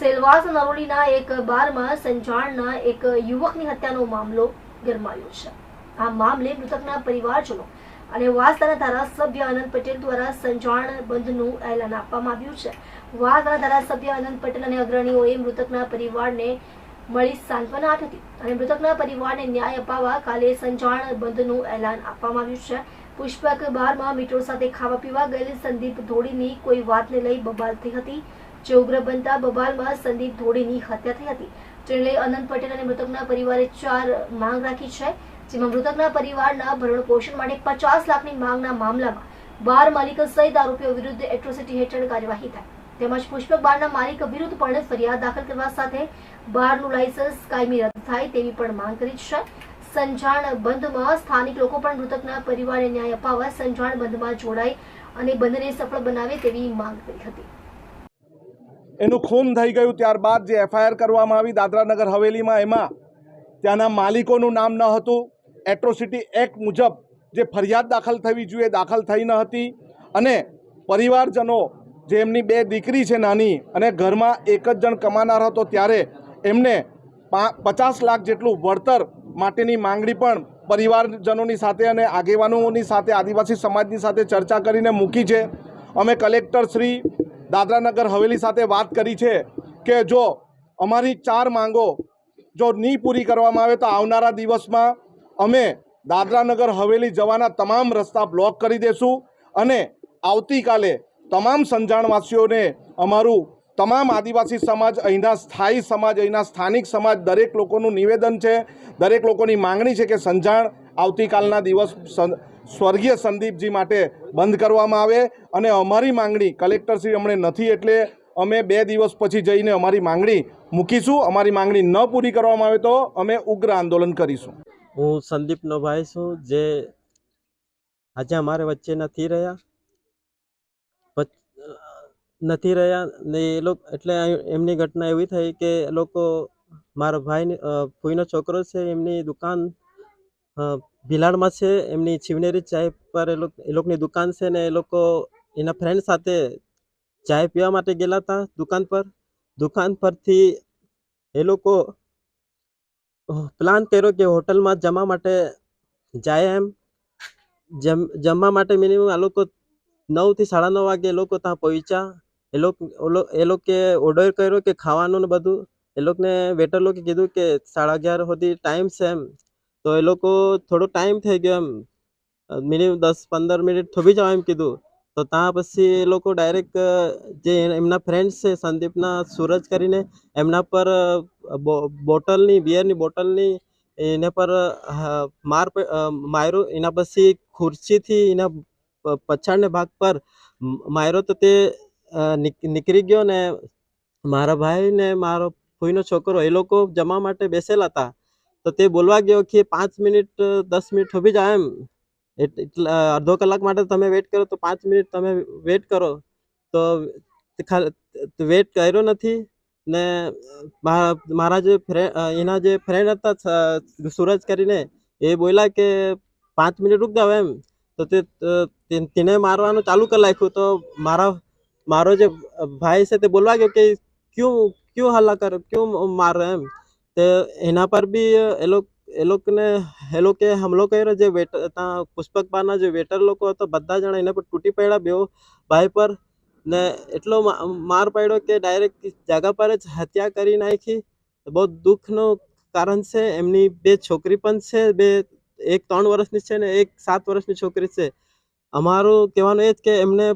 સેલવાસ નરોલીના એક બારમાં સંજાણના એક યુવકની હત્યાનો મામલો ગરમાયો છે. આ મામલે મૃતકના પરિવારજનો અને વાસદાના ધારાસભ્ય આનંદ પટેલ દ્વારા સંજાણ બંધનું એલાન આપવામાં આવ્યું છે. વાસદાના ધારાસભ્ય આનંદ પટેલ અને અગ્રણીઓએ મૃતકના પરિવારને મળી સાંત્વના આપી હતી અને મૃતકના પરિવારને ન્યાય અપાવવા કાલે સંજાણ બંધનું એલાન આપવામાં આવ્યું છે. પુષ્પક બારમાં મિત્રો સાથે ખાવા પીવા ગયેલી સંદીપ ધોડીની કોઈ વાતને લઈ બબાલ થઈ હતી. જે ઉગ્ર બનતા બબાલમાં સંદીપ ધોડીની હત્યા થઈ હતી. જેને અનંત પટેલ અને મૃતકના પરિવારે ચાર માંગ રાખી છે, જેમાં મૃતકના પરિવારના ભરણ પોષણ માટે પચાસ લાખની માંગના મામલામાં બાર માલિક સહિત આરોપીઓ વિરુદ્ધ એટ્રોસિટી હેઠળ કાર્યવાહી થાય. તેમજ પુષ્પક બારના માલિક વિરુદ્ધ પણ ફરિયાદ દાખલ કરવા સાથે બારનું લાયસન્સ કાયમી રદ થાય તેવી પણ માંગ કરી છે. સંજાણ બંધમાં સ્થાનિક લોકો પણ મૃતકના પરિવારને ન્યાય અપાવવા સંજાણ બંધમાં જોડાય અને બંધને સફળ બનાવે તેવી માંગ કરી હતી. એનું ખૂન થઈ ગયું ત્યારબાદ જે એફઆઈઆર કરવામાં આવી દાદરાનગર હવેલીમાં એમાં ત્યાંના માલિકોનું નામ ન હતું. એટ્રોસિટી એક્ટ મુજબ જે ફરિયાદ દાખલ થવી જોઈએ દાખલ થઈ ન હતી. અને પરિવારજનો જે એમની બે દીકરી છે નાની અને ઘરમાં એક જ જણ કમાનાર હતો ત્યારે એમને પચાસ લાખ જેટલું વળતર માટેની માંગણી પણ પરિવારજનોની સાથે અને આગેવાનોની સાથે આદિવાસી સમાજની સાથે ચર્ચા કરીને મૂકી છે. અમે કલેક્ટર શ્રી દાદરાનગર હવેલી સાથે વાત કરી છે કે જો અમારી ચાર માંગો જો નહીં પૂરી કરવામાં આવે તો આવનારા દિવસમાં અમે દાદરાનગર હવેલી જવાના તમામ રસ્તા બ્લોક કરી દેશું અને આવતીકાલે તમામ સંજાણવાસીઓને અમારું તમામ આદિવાસી સમાજ, અહીંના સ્થાયી સમાજ, અહીંના સ્થાનિક સમાજ, દરેક લોકોનું નિવેદન છે, દરેક લોકોની માંગણી છે કે સંજાણ આવતીકાલના દિવસ સ્વર્ગીય સંદીપજી માટે બંધ કરવામાં આવે અને અમારી માંગણી કલેક્ટરશ્રી અમને નથી એટલે અમે બે દિવસ પછી જઈને અમારી માંગણી મૂકીશું. અમારી માંગણી ન પૂરી કરવામાં આવે તો અમે ઉગ્ર આંદોલન કરીશું. હું સંદીપનો ભાઈ છું, જે આજે અમારે વચ્ચે નથી રહ્યા. નથી રહ્યા ને એ લોકો, એટલે એમની ઘટના એવી થઈ કે એ લોકો, મારા ભાઈ ફૂઈનો છોકરો છે, એમની દુકાન ભિલાડમાં છે, એમની છીવનેરી ચાય પર એ લોકો, એ લોકોની દુકાન છે ને એ લોકો એના ફ્રેન્ડ સાથે ચાય પીવા માટે ગયેલા હતા દુકાન પર. દુકાન પરથી એ લોકો પ્લાન કર્યો કે હોટલમાં જમવા માટે જાય એમ. જમ, જમવા માટે મિનિમમ આ લોકો નવથી સાડા નવ વાગે એ લોકો ત્યાં પહોંચ્યા. એ લોકો એ લોકોએ ઓર્ડર કર્યો કે ખાવાનું ને બધું. એ લોકોને વેટર લોકે કીધું કે સાડા અગિયાર સુધી ટાઈમ છે એમ. તો એ લોકો થોડો ટાઈમ થઈ ગયો એમ. મિનિમમ દસ, પંદર મિનિટ થોભી જવા એમ કીધું. તો ત્યાં પછી એ લોકો ડાયરેક્ટ જે એમના ફ્રેન્ડ્સ છે, સંદીપના સૂરજ કરીને એમના પર બોટલની બિયરની બોટલની એના પર માર માર્યો. એના પછી ખુરશીથી એના પછાડના ભાગ પર માર્યો તો તે નીકળી ગયો ને મારા ભાઈ ને મારો ફૂઈનો છોકરો એ લોકો જમવા માટે બેસેલા હતા તો તે બોલવા ગયો કે પાંચ મિનિટ, દસ મિનિટ થોભી જાય એમ. એટલે અડધો કલાક માટે તમે વેઇટ કરો તો પાંચ મિનિટ તમે વેઇટ કરો. તો વેઇટ કર્યો નથી ને મારા જે ફ્રેન્ડ એના જે ફ્રેન્ડ હતા સૂરજ કરીને, એ બોલ્યા કે પાંચ મિનિટ રૂક જાવ એમ. તો તે તેને મારવાનું ચાલુ કરી નાખ્યું. તો મારા, મારો જે ભાઈ છે તે બોલવા ગયો કે ક્યું ક્યું હલ્લા કર, ક્યું મારો એમ. તે એના પર બી એ લોક, એ લોકોને, એ લોકોએ હમલો કર્યો જે વેટર ત્યાં પુષ્પક બારના જે વેટર લોકો હતો, બધા જણા એના પર તૂટી પડ્યા. બેઓ ભાઈ પર ને એટલો માર પડ્યો કે ડાયરેક્ટ જગા પર જ હત્યા કરી નાખી. બહુ દુઃખનું કારણ છે. એમની બે છોકરી પણ છે, બે, એક ત્રણ વર્ષની છે ને એક સાત વર્ષની છોકરી છે. અમારું કહેવાનું એ જ કે એમને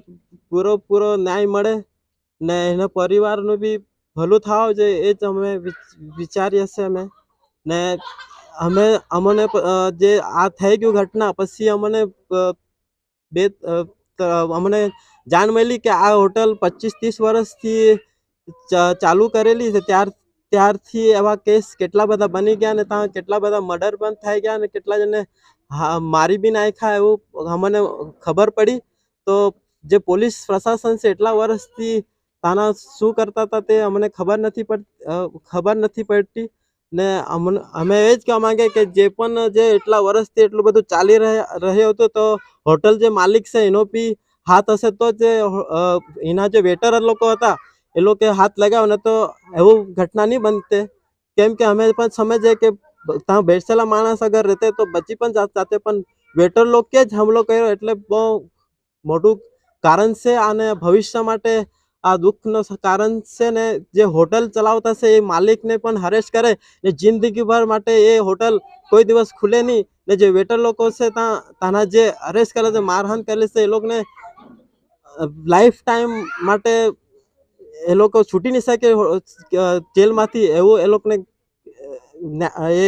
પૂરો પૂરો ન્યાય મળે ને એના પરિવારનું બી ભલું થવું જોઈએ એ જ અમે વિચારીએ છીએ અમે. ને અમે, અમને જે આ થઈ ગયું ઘટના, પછી અમને બે અમને જાણ મળી કે આ હોટલ પચીસ ત્રીસ વર્ષથી ચાલુ કરેલી છે. ત્યાર, ત્યારથી એવા કેસ કેટલા બધા બની ગયા ને ત્યાં કેટલા બધા મર્ડર પણ થઈ ગયા ને કેટલા જણને હા, મારી બી નાખ્યા એવું અમને ખબર પડી. તો જે પોલીસ પ્રશાસન છે એટલા વર્ષથી તાના શું કરતા હતા તે અમને ખબર નથી પડતી ખબર નથી પડતી ને અમને, અમે એ જ કહેવા માંગે કે જે પણ જે એટલા વર્ષથી એટલું બધું ચાલી રહ્યા હતો તો હોટલ જે માલિક છે એનો બી હાથ હશે તો જ એના જે વેટર લોકો હતા એ લોકો હાથ લગાવ્યો ને તો એવું ઘટના નહીં બનતે. કેમ કે અમે પણ સમજીએ કે ત્યાં બેસેલા માણસ અગર રહેતે તો બચી પણ જાતે પણ વેટર લોકે જ હુમલો કર્યો એટલે બહુ મોટું કારણ છે અને ભવિષ્ય માટે આ દુઃખનો કારણ છે ને, જે હોટલ ચલાવતા છે એ માલિકને પણ હરેશ કરે ને જિંદગીભર માટે એ હોટલ કોઈ દિવસ ખુલે નહીં ને જે વેટર લોકો છે ત્યાં તાના જે હરેશ કરે છે મારહાન કરે છે એ લોકોને લાઈફ ટાઈમ માટે એ લોકો છૂટી નહીં શકે જેલમાંથી એવું એ લોકોને એ